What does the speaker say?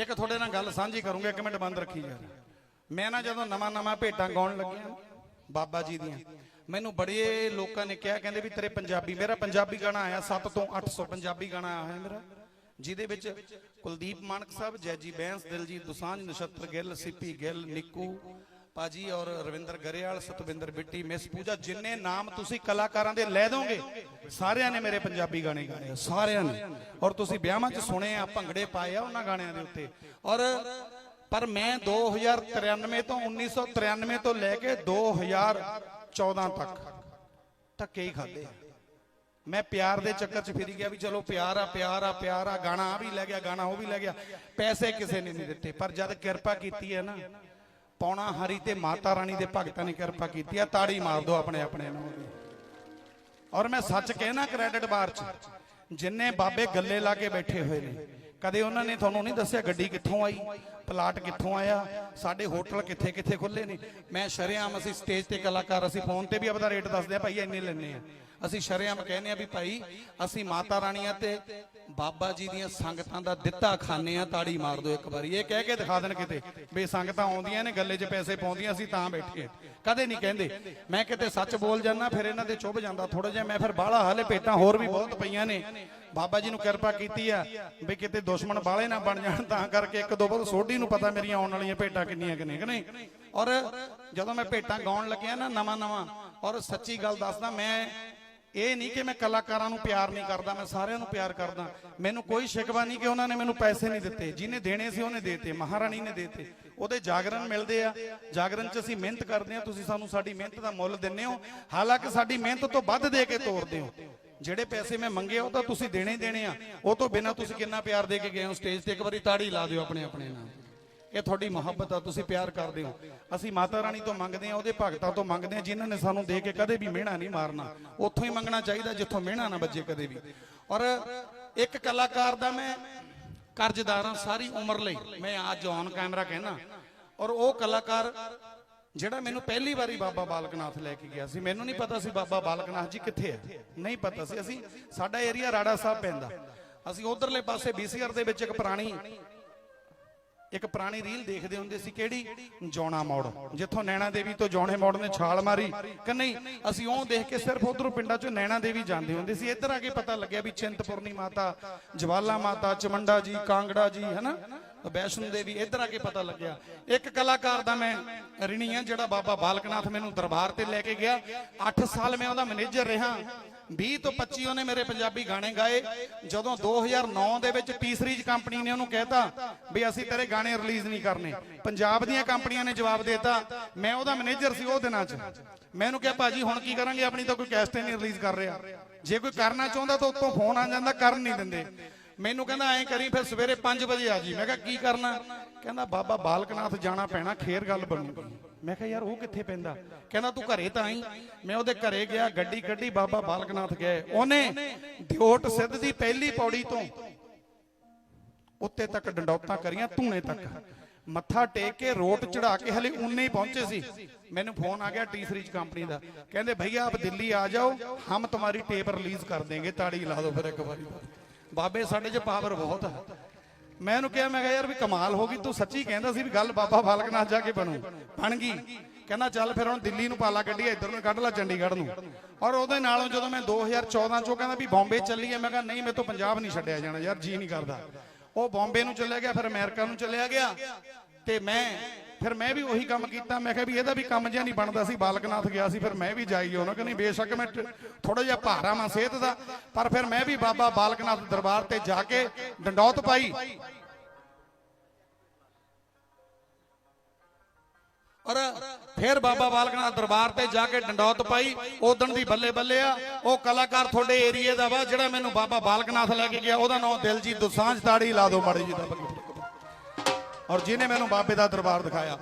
ਇੱਕ ਤੁਹਾਡੇ ਨਾਲ ਗੱਲ ਸਾਂਝੀ ਕਰੂੰਗਾ, ਇੱਕ ਮਿੰਟ ਬੰਦ ਰੱਖੀ ਯਾਰ ਮੈਂ ਨਾ ਜਦੋਂ ਨਵਾਂ ਨਵਾਂ ਭੇਟਾਂ ਗਾਉਣ ਲੱਗਿਆ, ਬਾਬਾ ਜੀ ਦੀਆਂ, ਮੈਨੂੰ ਬੜੇ ਲੋਕਾਂ ਨੇ ਕਿਹਾ, ਕਹਿੰਦੇ ਵੀ ਤੇਰੇ ਪੰਜਾਬੀ, ਮੇਰਾ ਪੰਜਾਬੀ ਗਾਣਾ ਆਇਆ 7 ਤੋਂ 800 ਪੰਜਾਬੀ ਗਾਣਾ ਆਇਆ ਹੋਇਆ ਮੇਰਾ, ਜਿਹਦੇ ਵਿੱਚ ਕੁਲਦੀਪ ਮਾਨਕ ਸਾਹਿਬ, ਜੈਜੀ ਬੈਂਸ, ਦਿਲਜੀਤ ਦੁਸਾਂਝ, ਨਛੱਤਰ ਗਿੱਲ, ਸਿੱਪੀ ਗਿੱਲ, ਨਿੱਕੂ ਪਾਜੀ ਔਰ ਰਵਿੰਦਰ ਗਰੇਵਾਲ, ਸਤਵਿੰਦਰ ਬਿੱਟੀ, ਮਿਸ ਪੂਜਾ, ਜਿੰਨੇ ਨਾਮ ਤੁਸੀਂ ਕਲਾਕਾਰਾਂ ਦੇ ਲੈ ਦੋਗੇ, ਸਾਰਿਆਂ ਨੇ ਮੇਰੇ ਪੰਜਾਬੀ ਗਾਣੇ ਗਾਏ ਸਾਰਿਆਂ ਨੇ। ਔਰ ਤੁਸੀਂ ਵਿਆਹਾਂ 'ਚ ਸੁਣੇ ਆ, ਭੰਗੜੇ ਪਾਏ ਆ ਉਹਨਾਂ ਗਾਣਿਆਂ ਦੇ ਉੱਤੇ। ਔਰ ਪਰ ਮੈਂ 2093 ਤੋਂ 1993 ਤੋਂ ਲੈ ਕੇ 2014 ਤੱਕ ਧੱਕੇ ਹੀ ਖਾਦੇ ਮੈਂ ਪਿਆਰ ਦੇ ਚੱਕਰ 'ਚ ਫਿਰੀ ਗਿਆ ਵੀ ਚਲੋ ਪਿਆਰ ਆ ਪਿਆਰ ਆ ਪਿਆਰ ਆ, ਗਾਣਾ ਆ ਵੀ ਲੈ ਗਿਆ, ਗਾਣਾ ਉਹ ਵੀ ਲੈ ਗਿਆ। ਪੈਸੇ ਕਿਸੇ ਨੇ ਨਹੀਂ ਦਿੱਤੇ, ਪਰ ਜਦ ਕਿਰਪਾ ਕੀਤੀ ਹੈ ਨਾ ਪੌਣਾ ਹਰੀ ਤੇ ਮਾਤਾ ਰਾਣੀ ਦੇ ਭਗਤਾਂ ਨੇ ਕਿਰਪਾ ਕੀਤੀ ਆ, ਤਾੜੀ ਮਾਰ ਦਿਓ ਆਪਣੇ ਆਪਣੇ ਨੂੰ ਔਰ ਮੈਂ ਸੱਚ ਕਹਿਣਾ ਕ੍ਰੈਡਿਟ ਬਾਰ 'ਚ, ਜਿੰਨੇ ਬਾਬੇ ਗੱਲੇ ਲਾ ਕੇ ਬੈਠੇ ਹੋਏ ਨੇ ਕਦੇ ਉਹਨਾਂ ਨੇ ਤੁਹਾਨੂੰ ਨਹੀਂ ਦੱਸਿਆ ਗੱਡੀ ਕਿੱਥੋਂ ਆਈ, ਪਲਾਟ ਕਿੱਥੋਂ ਆਇਆ, ਸਾਡੇ ਹੋਟਲ ਕਿੱਥੇ ਕਿੱਥੇ ਖੁੱਲੇ ਨੇ। ਮੈਂ ਸ਼ਰੇਆਮ ਅਸੀਂ ਸਟੇਜ ਤੇ ਕਲਾਕਾਰ, ਅਸੀਂ ਫੋਨ ਤੇ ਵੀ ਆਪਦਾ ਰੇਟ ਦੱਸਦੇ ਆ, ਭਾਈ ਇੰਨੇ ਲੈਣੇ ਆ। ਅਸੀਂ ਸ਼ਰੇਆਮ ਕਹਿੰਦੇ ਆ ਵੀ ਭਾਈ ਅਸੀਂ ਮਾਤਾ ਰਾਣੀਆਂ ਤੇ ਬਾਬਾ ਜੀ ਦੀਆਂ ਸੰਗਤਾਂ ਦਾ ਦਿੱਤਾ ਖਾਣੇ ਆ, ਤਾੜੀ ਮਾਰ ਦਿਓ ਇੱਕ ਵਾਰੀ। ਇਹ ਕਹਿ ਕੇ ਦਿਖਾ ਦੇਣ ਕਿਤੇ ਵੀ ਸੰਗਤਾਂ ਆਉਂਦੀਆਂ ਨੇ, ਗੱਲੇ 'ਚ ਪੈਸੇ ਪਾਉਂਦੀਆਂ, ਅਸੀਂ ਤਾਂ ਬੈਠੇ ਕਦੇ ਨਹੀਂ ਕਹਿੰਦੇ। ਮੈਂ ਕਿਤੇ ਸੱਚ ਬੋਲ ਜਾਂਦਾ, ਫਿਰ ਇਹਨਾਂ ਦੇ ਚੁੱਭ ਜਾਂਦਾ ਥੋੜਾ ਜਿਹਾ, ਮੈਂ ਫਿਰ ਬਾਹਲਾ ਹਾਲੇ ਭੇਟਾਂ ਹੋਰ ਵੀ ਬਹੁਤ ਪਈਆਂ ਨੇ। ਬਾਬਾ ਜੀ ਨੂੰ ਕਿਰਪਾ ਕੀਤੀ ਆ ਵੀ ਕਿਤੇ ਦੁਸ਼ਮਣ ਬਾਲੇ ਨਾ ਬਣ ਜਾਣ, ਤਾਂ ਕਰਕੇ ਇੱਕ ਦੋ ਬਹੁਤ ਸੋਢੀ ਨੂੰ ਪਤਾ ਮੇਰੀਆਂ ਆਉਣ ਵਾਲੀਆਂ ਭੇਟਾਂ ਕਿੰਨੀਆਂ ਕਿ ਨੇ ਕਿ ਨਹੀਂ? ਔਰ ਜਦੋਂ ਮੈਂ ਭੇਟਾਂ ਗਾਉਣ ਲੱਗਿਆ ਨਾ ਨਵਾਂ ਨਵਾਂ, ਔਰ ਸੱਚੀ ਗੱਲ ਦੱਸਦਾ, ਮੈਂ ਇਹ ਨਹੀਂ ਕਿ ਮੈਂ ਕਲਾਕਾਰਾਂ ਨੂੰ ਪਿਆਰ ਨਹੀਂ ਕਰਦਾ, ਮੈਂ ਸਾਰਿਆਂ ਨੂੰ ਪਿਆਰ ਕਰਦਾ। ਮੈਨੂੰ ਕੋਈ ਸ਼ਿਕਵਾ ਨਹੀਂ ਕਿ ਉਹਨਾਂ ਨੇ ਮੈਨੂੰ ਪੈਸੇ ਨਹੀਂ ਦਿੱਤੇ। ਜਿਹਨੇ ਦੇਣੇ ਸੀ ਉਹਨੇ ਦੇਤੇ, ਮਹਾਰਾਣੀ ਨੇ ਦੇਤੇ। ਉਹਦੇ ਜਾਗਰਣ ਮਿਲਦੇ ਆ। ਜਾਗਰਣ 'ਚ ਅਸੀਂ ਮਿਹਨਤ ਕਰਦੇ ਆ, ਤੁਸੀਂ ਸਾਨੂੰ ਸਾਡੀ ਮਿਹਨਤ ਦਾ ਮੁੱਲ ਦਿੰਦੇ ਹੋ। ਹਾਲਾਂਕਿ ਸਾਡੀ ਮਿਹਨਤ ਤੋਂ ਵੱਧ ਦੇ ਕੇ ਤੋਰਦੇ ਹੋ। ਜਿਹੜੇ ਪੈਸੇ ਮੈਂ ਮੰਗੇ ਉਹ ਤਾਂ ਤੁਸੀਂ ਦੇਣੇ ਹੀ ਦੇਣੇ ਆ। ਉਹ ਤੋਂ ਬਿਨਾਂ ਤੁਸੀਂ ਕਿੰਨਾ ਪਿਆਰ ਦੇ ਕੇ ਗਏ ਹੋ? ਸਟੇਜ ਤੇ ਇੱਕ ਵਾਰੀ ਤਾੜੀ ਲਾ ਦਿਓ ਆਪਣੇ ਆਪਣੇ ਨਾਲ। ਇਹ ਤੁਹਾਡੀ ਮੁਹੱਬਤ ਆ, ਤੁਸੀਂ ਪਿਆਰ ਕਰਦੇ ਹੋ। ਅਸੀਂ ਮਾਤਾ ਰਾਣੀ ਤੋਂ ਮੰਗਦੇ ਆ, ਉਹਦੇ ਭਗਤਾਂ ਤੋਂ ਮੰਗਦੇ ਆ, ਜਿਨ੍ਹਾਂ ਨੇ ਸਾਨੂੰ ਦੇ ਕੇ ਕਦੇ ਵੀ ਮਿਹਣਾ ਨਹੀਂ ਮਾਰਨਾ। ਉੱਥੋਂ ਹੀ ਮੰਗਣਾ ਚਾਹੀਦਾ, ਜਿੱਥੋਂ ਮਿਹਣਾ ਨਾ ਵੱਜੇ ਕਦੇ ਵੀ। ਔਰ ਇੱਕ ਕਲਾਕਾਰ ਦਾ ਮੈਂ ਕਰਜ਼ਦਾਰ ਹਾਂ, ਸਾਰੀ ਉਮਰ ਲਈ। ਮੈਂ ਅੱਜ ਔਨ ਕੈਮਰਾ ਕਹਿਣਾ। ਔਰ ਉਹ ਕਲਾਕਾਰ ਜਿਹੜਾ ਮੈਨੂੰ ਪਹਿਲੀ ਵਾਰੀ ਬਾਬਾ ਬਾਲਕਨਾਥ ਲੈ ਕੇ ਗਿਆ ਸੀ, ਮੈਨੂੰ ਨਹੀਂ ਪਤਾ ਸੀ ਬਾਬਾ ਬਾਲਕਨਾਥ ਜੀ ਕਿੱਥੇ ਹੈ ਨਹੀਂ ਪਤਾ ਸੀ। ਅਸੀਂ ਸਾਡਾ ਏਰੀਆ ਰਾੜਾ ਸਾਹਿਬ ਪੈਂਦਾ। ਅਸੀਂ ਉਧਰਲੇ ਪਾਸੇ ਬੀਸੀਆਰ ਦੇ ਵਿੱਚ ਇੱਕ ਪੁਰਾਣੀ ਇੱਕ ਪੁਰਾਣੀ ਰੀਲ ਦੇਖਦੇ ਹੁੰਦੇ ਸੀ, ਕਿਹੜੀ? ਜੌਣਾ ਮੋੜ। ਜਿੱਥੋਂ ਨੈਣਾ ਦੇਵੀ ਤੋਂ ਜੌਣੇ ਮੋੜ ਨੇ ਛਾਲ ਮਾਰੀ। ਕਿ ਨਹੀਂ, ਅਸੀਂ ਉਹ ਦੇਖ ਕੇ ਸਿਰਫ ਉਧਰੋਂ ਪਿੰਡਾਂ ਚੋਂ ਨੈਣਾ ਦੇਵੀ ਜਾਂਦੇ ਹੁੰਦੇ ਸੀ। ਇੱਧਰ ਆ ਕੇ ਪਤਾ ਲੱਗਿਆ ਵੀ ਚਿੰਤਪੁਰਨੀ ਮਾਤਾ, ਜਵਾਲਾ ਮਾਤਾ, ਚਮੰਡਾ ਜੀ, ਕਾਂਗੜਾ ਜੀ, ਹਨਾ? ਵੈਸ਼ਨੂ ਦੇਵੀ, ਇੱਧਰ ਆ ਕੇ ਪਤਾ ਲੱਗਿਆ। ਇੱਕ ਕਲਾਕਾਰ ਦਾ ਮੈਂ ਰਿਣੀ ਆ, ਜਿਹੜਾ ਬਾਬਾ ਬਾਲਕਨਾਥ ਮੈਨੂੰ ਦਰਬਾਰ ਤੇ ਲੈ ਕੇ ਗਿਆ। 8 ਸਾਲ ਮੈਂ ਉਹਦਾ ਮੈਨੇਜਰ ਰਿਹਾ। 20 ਤੋਂ 25 ਉਹਨੇ ਮੇਰੇ ਪੰਜਾਬੀ ਗਾਣੇ ਗਾਏ। ਜਦੋਂ 2009 ਦੇ ਵਿੱਚ ਟੀ ਕੰਪਨੀ ਨੇ ਉਹਨੂੰ ਕਹਿਤਾ ਵੀ ਅਸੀਂ ਤੇਰੇ ਗਾਣੇ ਰਿਲੀਜ਼ ਨਹੀਂ ਕਰਨੇ। ਪੰਜਾਬ ਦੀਆਂ ਕੰਪਨੀਆਂ ਨੇ ਜਵਾਬ ਦਿੱਤਾ। ਮੈਂ ਉਹਦਾ ਮੈਨੇਜਰ ਸੀ ਉਹ ਦਿਨਾਂ 'ਚ। ਮੈਂ ਉਹਨੂੰ ਕਿਹਾ, ਭਾਜੀ, ਹੁਣ ਕੀ ਕਰਾਂਗੇ? ਆਪਣੀ ਤਾਂ ਕੋਈ ਕੈਸਟ ਨਹੀਂ ਰਿਲੀਜ਼ ਕਰ ਰਿਹਾ। ਜੇ ਕੋਈ ਕਰਨਾ ਚਾਹੁੰਦਾ ਤਾਂ ਉੱਤੋਂ ਫੋਨ ਆ ਜਾਂਦਾ, ਕਰਨ ਨਹੀਂ ਦਿੰਦੇ। ਮੈਨੂੰ ਕਹਿੰਦਾ ਐਂ ਕਰੀ, ਫਿਰ ਸਵੇਰੇ 5 ਵਜੇ ਆ ਜੀ। ਮੈਂ ਕਿਹਾ, ਕੀ ਕਰਨਾ? ਕਹਿੰਦਾ, ਬਾਬਾ ਬਾਲਕਨਾਥ ਜਾਣਾ ਪੈਣਾ, ਖੇਰ ਗੱਲ ਬਣੂਗੀ ਮੈਂ ਕਿਹਾ, ਯਾਰ, ਉਹ ਕਿੱਥੇ ਪੈਂਦਾ? ਕਹਿੰਦਾ, ਤੂੰ ਘਰੇ ਤਾਂ ਆਈ। ਮੈਂ ਉਹਦੇ ਘਰੇ ਗਿਆ, ਗੱਡੀ ਕੱਢੀ, ਬਾਬਾ ਬਾਲਕਨਾਥ ਗਏ। ਉਹਨੇ ਦਿਓਟ ਸਿੱਧ ਦੀ ਪਹਿਲੀ ਪੌੜੀ ਤੋਂ ਉੱਤੇ ਤੱਕ ਡੰਡੌਤਾਂ ਕਰੀਆਂ, ਧੂਣੇ ਤੱਕ। ਮੱਥਾ ਟੇਕ ਕੇ ਰੋਟ ਚੜਾ ਕੇ ਹਲੇ ਉਨੇ ਹੀ ਪਹੁੰਚੇ ਸੀ। ਮੈਨੂੰ ਫੋਨ ਆ ਗਿਆ ਟੀ ਸੀਰੀਜ਼ ਕੰਪਨੀ ਦਾ। ਕਹਿੰਦੇ, ਭਈਆ, ਆਪ ਦਿੱਲੀ ਆ ਜਾਓ, ਹਮ ਤੁਹਾਡੀ ਟੇਪ ਰਿਲੀਜ਼ ਕਰ ਦੇਂਗੇ, ਤਾੜੀ ਲਾ ਦਿਓ ਫਿਰ ਇੱਕ ਵਾਰੀ। ਬਾਬੇ, ਸਾਡੇ 'ਚ ਪਾਵਰ ਬਹੁਤ ਹੈ। ਮੈਂ ਉਹਨੂੰ ਕਿਹਾ, ਮੈਂ ਕਿਹਾ, ਯਾਰ ਵੀ ਕਮਾਲ ਹੋ ਗਈ, ਤੂੰ ਸੱਚੀ ਕਹਿੰਦਾ ਸੀ ਵੀ ਗੱਲ ਬਾਬਾ ਬਾਲਕਨਾਥ ਜਾ ਕੇ ਬਣੂ। ਬਣ ਗਈ। ਕਹਿੰਦਾ, ਚੱਲ ਫਿਰ ਹੁਣ ਦਿੱਲੀ ਨੂੰ ਪਾਲਾ ਗੱਡੀ ਇੱਧਰ ਨੂੰ ਕੱਢ ਲਾ ਚੰਡੀਗੜ੍ਹ ਨੂੰ। ਔਰ ਉਹਦੇ ਨਾਲੋਂ ਜਦੋਂ ਮੈਂ 2014 ਚੋਂ ਕਹਿੰਦਾ ਵੀ ਬੰਬੇ ਚੱਲੀਏ ਮੈਂ ਕਿਹਾ, ਨਹੀਂ, ਮੇਰੇ ਤੋਂ ਪੰਜਾਬ ਨਹੀਂ ਛੱਡਿਆ ਜਾਣਾ, ਯਾਰ ਜੀ ਨਹੀਂ ਕਰਦਾ। ਉਹ ਬੰਬੇ ਨੂੰ ਚੱਲਿਆ ਗਿਆ, ਫਿਰ ਅਮਰੀਕਾ ਨੂੰ ਚੱਲਿਆ ਗਿਆ। ਤੇ ਮੈਂ ਫਿਰ ਮੈਂ ਵੀ ਉਹੀ ਕੰਮ ਕੀਤਾ, ਮੈਂ ਕਿਹਾ ਵੀ ਇਹਦਾ ਵੀ ਕੰਮ ਜਿਹਾ ਨਹੀਂ ਬਣਦਾ ਸੀ, ਬਾਲਕਨਾਥ ਗਿਆ ਸੀ, ਫਿਰ ਮੈਂ ਵੀ ਜਾਈ ਉਹਨਾਂ ਕਿ ਬੇਸ਼ੱਕ ਮੈਂ ਥੋੜਾ ਜਿਹਾ ਭਾਰਾ ਮਾਂ ਸਿਹਤ ਦਾ, ਪਰ ਫਿਰ ਮੈਂ ਵੀ ਬਾਬਾ ਬਾਲਕਨਾਥ ਦਰਬਾਰ ਤੇ ਜਾ ਕੇ ਡੰਡੌਤ ਪਾਈ। ਔਰ ਫਿਰ ਬਾਬਾ ਬਾਲਕ ਨਾਥ ਦਰਬਾਰ ਤੇ ਜਾ ਕੇ ਡੰਡੌਤ ਪਾਈ ਉਦਣ ਦੀ ਬੱਲੇ ਬੱਲੇ ਆ, ਉਹ ਕਲਾਕਾਰ ਤੁਹਾਡੇ ਏਰੀਏ ਦਾ ਵਾ, ਜਿਹੜਾ ਮੈਨੂੰ ਬਾਬਾ ਬਾਲਕ ਨਾਥ ਲੈ ਕੇ ਗਿਆ, ਉਹਦਾ ਨਾਮ ਦਿਲਜੀਤ ਦੁਸਾਂਝ, ਤਾੜੀ ਲਾ ਦਿਓ ਮਾੜੀ ਜੀ ਦਾ ਔਰ ਜਿਹਨੇ ਮੈਨੂੰ ਬਾਬੇ ਦਾ ਦਰਬਾਰ ਦਿਖਾਇਆ।